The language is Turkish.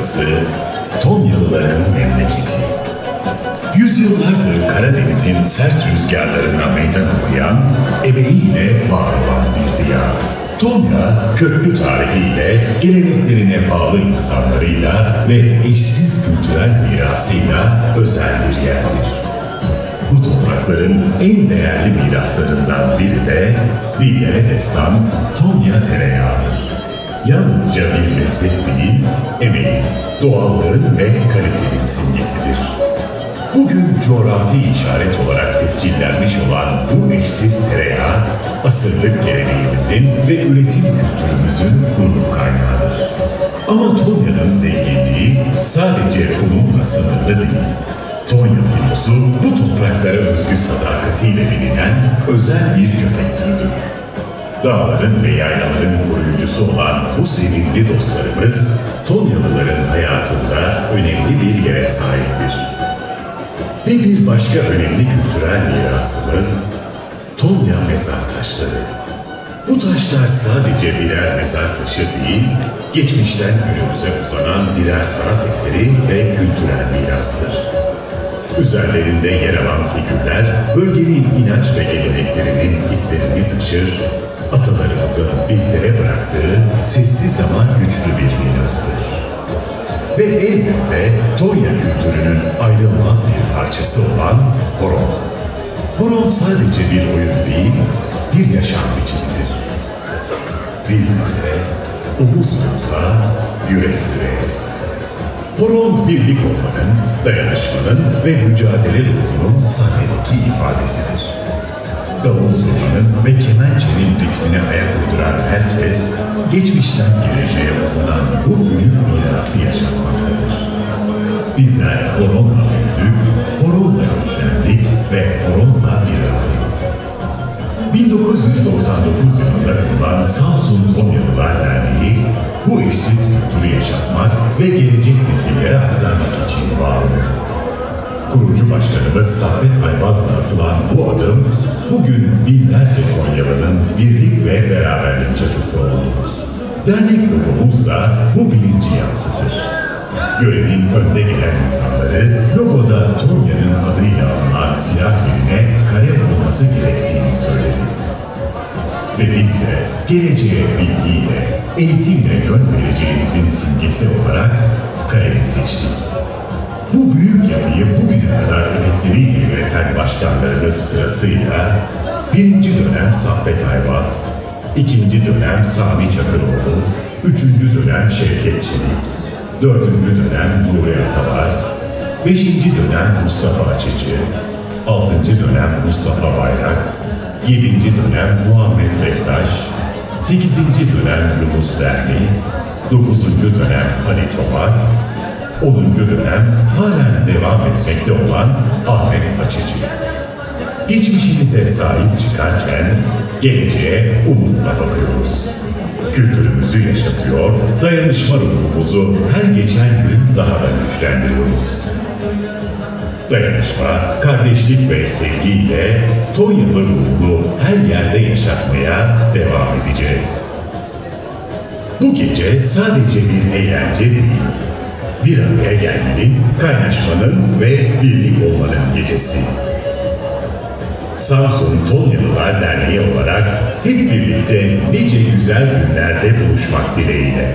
burası Tonyalıların memleketi. Yüzyıllardır Karadeniz'in sert rüzgarlarına meydan okuyan, emeğiyle var olan bir diyar. Tonya, köklü tarihiyle, geleneklerine bağlı insanlarıyla ve eşsiz kültürel mirasıyla özel bir yerdir. Bu toprakların en değerli miraslarından biri de dillere destan Tonya tereyağıdır. Yalnızca bir lezzet değil, emeğin, doğallığın ve kalitenin simgesidir. Bugün coğrafi işaret olarak tescillenmiş olan bu eşsiz tereyağı, asırlık geleneğimizin ve üretim kültürümüzün gurur kaynağıdır. Ama Tonya'nın zenginliği sadece bununla sınırlı değil. Tonya filosu bu topraklara özgü sadakatiyle bilinen özel bir köpek türüdür. Dağların ve yaylaların koruyucusu olan bu sevimli dostlarımız, Tonyalıların hayatında önemli bir yere sahiptir. Ve bir başka önemli kültürel mirasımız Tonya mezar taşları. Bu taşlar sadece birer mezar taşı değil, geçmişten günümüze uzanan birer sanat eseri ve kültürel mirastır. Üzerlerinde yer alan figürler bölgenin inanç ve geleneklerinin izlerini taşır, atalarımızın bizlere bıraktığı sessiz ama güçlü bir mirastır. Ve elbette Tonya kültürünün ayrılmaz bir parçası olan horon. Horon sadece bir oyun değil, bir yaşam biçimidir. Biz de omuz omuza, yürek yüreğe. Horon birlik olmanın, dayanışmanın ve mücadele ruhunun sahnedeki ifadesidir. Davul zurmanın ve kemençenin ritmine ayak uyduran herkes, geçmişten geleceğe uzanan bu büyük mirası yaşatmaktadır. Bizler horonla büyüdük, horonla güçlendik ve horonla bir aradayız. 1999 yılında kurulan Samsun Tonyalılar Derneği, bu eşsiz kültürü yaşatmak ve gelecek nesillere aktarmak için oldu. Kurucu başkanımız Saffet Ayvaz'la atılan bu adım, bugün binlerce Tonyalı'nın birlik ve beraberlik çatısı oldu. Dernek logomuz da bu bilinci yansıtır. Görevin önde gelen insanları logoda Tonya'nın adıyla alınan silah yerine kalem olması gerektiğini söyledi. Ve biz de geleceğe bilgiyle, eğitimle yön vereceğimizin simgesi olarak kalemi seçtik. Bu büyük yapıyı bugüne kadar emekleriyle yöneten başkanlarımız sırasıyla birinci dönem Saffet Ayvaz, ikinci dönem Sami Çakıroğlu, üçüncü dönem Şevket Çelik, dördüncü dönem Nuri Atalar, beşinci dönem Mustafa Açıcı, altıncı dönem Mustafa Bayrak, yedinci dönem Muhammed Bektaş, sekizinci dönem Yunus Derni, dokuzuncu dönem Ali Tomar, 10. dönem halen devam etmekte olan Ahmet Açıcı. Geçmişimize sahip çıkarken geleceğe umutla bakıyoruz. Kültürümüzü yaşatıyor, dayanışma ruhumuzu her geçen gün daha da güçlendiriyoruz. Dayanışma, kardeşlik ve sevgiyle Tonyalı ruhunu her yerde yaşatmaya devam edeceğiz. Bu gece sadece bir eğlence değil, bir araya gelmenin, kaynaşmanın ve birlik olmanın gecesi. Samsun Tonyalılar Derneği olarak hep birlikte nice güzel günlerde buluşmak dileğiyle.